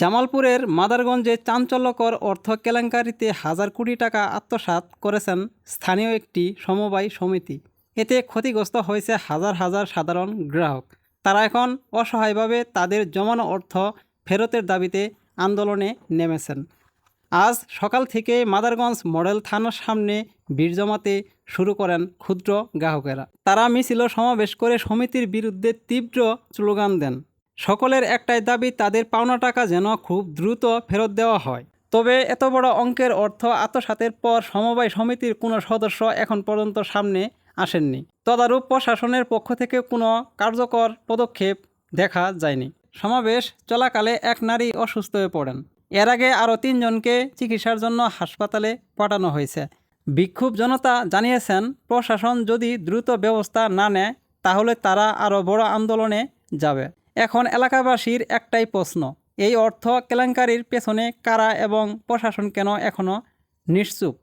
জামালপুরের মাদারগঞ্জে চাঞ্চল্যকর অর্থ কেলেঙ্কারিতে হাজার কোটি টাকা আত্মসাৎ করেছেন স্থানীয় একটি সমবায় সমিতি। এতে ক্ষতিগ্রস্ত হয়েছে হাজার হাজার সাধারণ গ্রাহক। তারা এখন অসহায়ভাবে তাদের জমানো অর্থ ফেরতের দাবিতে আন্দোলনে নেমেছেন। আজ সকাল থেকে মাদারগঞ্জ মডেল থানার সামনে ভিড় জমাতে শুরু করেন ক্ষুদ্র গ্রাহকেরা। তারা মিছিল সমাবেশ করে সমিতির বিরুদ্ধে তীব্র স্লোগান দেন। সকলের একটাই দাবি, তাদের পাওনা টাকা যেন খুব দ্রুত ফেরত দেওয়া হয়। তবে এত বড় অঙ্কের অর্থ আত্মসাতের পর সমবায় সমিতির কোনো সদস্য এখন পর্যন্ত সামনে আসেননি। তদারূপ প্রশাসনের পক্ষ থেকে কোনো কার্যকর পদক্ষেপ দেখা যায়নি। সমাবেশ চলাকালে এক নারী অসুস্থ হয়ে পড়েন। এর আগে আরও তিনজনকে চিকিৎসার জন্য হাসপাতালে পাঠানো হয়েছে। বিক্ষোভ জনতা জানিয়েছেন, প্রশাসন যদি দ্রুত ব্যবস্থা না নেয়, তাহলে তারা আরও বড় আন্দোলনে যাবে। এখন এলাকাবাসীর একটাই প্রশ্ন এই অর্থ কেলেঙ্কারির পেছনে কারা এবং প্রশাসন কেন এখনও নিশ্চুপ?